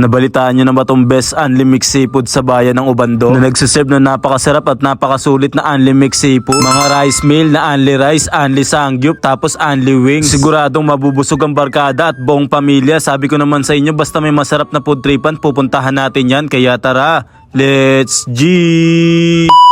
Nabalitaan nyo na ba itong best Unli Mix Seafood sa bayan ng Ubando? Na nagsiserve na napakasarap at napakasulit na Unli Mix Seafood. Mga rice meal na Unli Rice, Unli Sangyup, tapos Unli Wings. Siguradong mabubusog ang barkada at buong pamilya. Sabi ko naman sa inyo, basta may masarap na food tripan, pupuntahan natin yan. Kaya tara, let's G!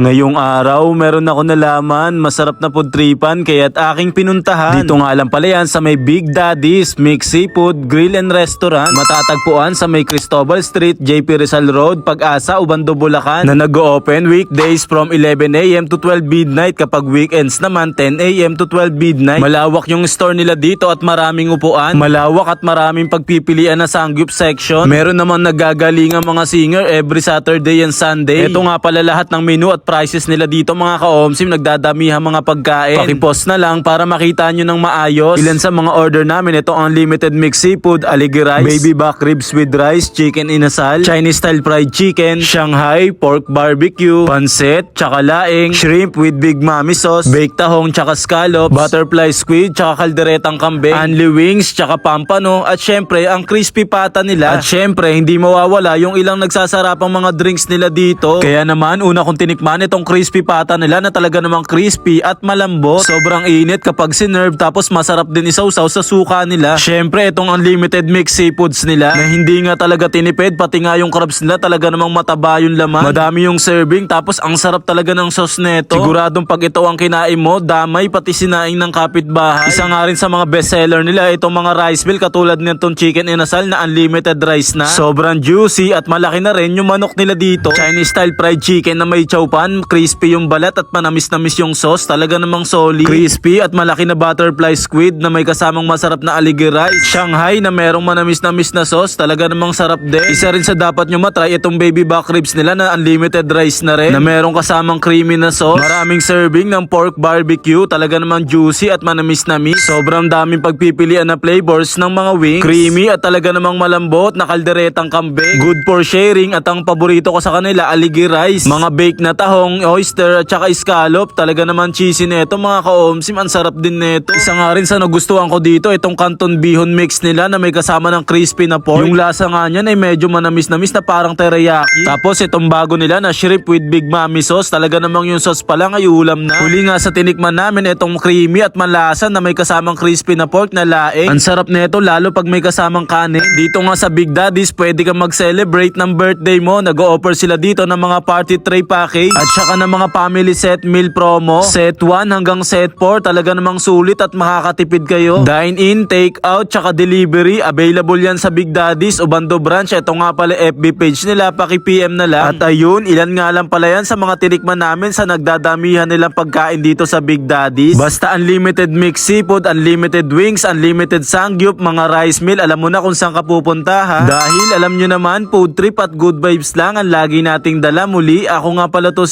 Ngayong araw, meron ako nalaman, masarap na food tripan kaya't aking pinuntahan. Dito nga lang pala yan sa may Big Daddy's Mix Seafood Grill and Restaurant. Matatagpuan sa may Cristobal Street, JP Rizal Road, Pag-asa, Ubando, Bulacan. Na nag-open weekdays from 11am to 12 midnight kapag weekends naman 10am to 12 midnight. Malawak yung store nila dito at maraming upuan. Malawak at maraming pagpipilian na sangyup section. Meron naman nagagaling ang mga singer every Saturday and Sunday. Ito nga pala lahat ng menu at prices nila dito mga ka-omsim. Nagdadamihan mga pagkain. Pakipost na lang para makita nyo ng maayos. Ilan sa mga order namin. Ito unlimited mixed seafood, aligi rice, baby back ribs with rice, chicken inasal, Chinese style fried chicken, Shanghai, pork barbecue, pansit, tsaka laing, shrimp with big mami sauce, baked tahong tsaka scallops, butterfly squid, tsaka kalderetang kambing, unli wings, tsaka pampano, at syempre ang crispy pata nila. At syempre hindi mawawala yung ilang nagsasarapang mga drinks nila dito. Kaya naman una kong tinikman itong crispy pata nila na talaga namang crispy at malambot. Sobrang init kapag sinerve tapos masarap din isawsaw sa suka nila. Syempre itong unlimited mix seafoods nila na hindi nga talaga tinipid pati nga yung crabs nila talaga namang mataba yung laman. Madami yung serving tapos ang sarap talaga ng sauce neto. Siguradong pag ito ang kinain mo, damay pati sinaing ng kapitbahay. Isa nga rin sa mga bestseller nila itong mga rice meal katulad nitong chicken inasal na unlimited rice na. Sobrang juicy at malaki na rin yung manok nila dito. Chinese style fried chicken na may chow pan, crispy yung balat at manamis-namis yung sauce. Talaga namang solid. Crispy at malaki na butterfly squid na may kasamang masarap na aligi rice. Shanghai na merong manamis-namis na sauce. Talaga namang sarap din. Isa rin sa dapat nyo matry itong baby back ribs nila na unlimited rice na rin. Na merong kasamang creamy na sauce. Maraming serving ng pork barbecue. Talaga namang juicy at manamis-namis. Sobrang daming pagpipilian na flavors ng mga wings. Creamy at talaga namang malambot na kalderetang kambing. Good for sharing at ang paborito ko sa kanila aligi rice. Mga baked na tahong, oyster at saka scallop. Talaga naman cheesy neto mga ka-omsim. Ang sarap din neto. Isa nga rin sa nagustuhan ko dito itong canton bihon mix nila na may kasama ng crispy na pork. Yung lasa nga niyan ay medyo manamis-namis na parang teriyaki. Tapos itong bago nila na shrimp with big mami sauce. Talaga namang yung sauce pa lang ay ulam na. Huli nga sa tinikman namin itong creamy at malasa na may kasamang crispy na pork na laing. Ang sarap nito lalo pag may kasamang kanin. Dito nga sa Big Daddy's pwede kang mag-celebrate ng birthday mo. Nag-o-offer sila dito ng mga party tray package at saka ng mga family set meal promo. Set 1 hanggang set 4 talaga namang sulit at makakatipid kayo. Dine in, take out, tsaka delivery. Available yan sa Big Daddy's Obando branch. Ito nga pala FB page nila. Paki-PM na lang. At ayun, ilan nga lang pala yan sa mga tinikman namin sa nagdadamihan nilang pagkain dito sa Big Daddy's. Basta unlimited mixed seafood, unlimited wings, unlimited sangyup, mga rice meal. Alam mo na kung saan ka pupunta ha. Dahil alam nyo naman, food trip at good vibes lang ang lagi nating dala muli. Ako nga pala to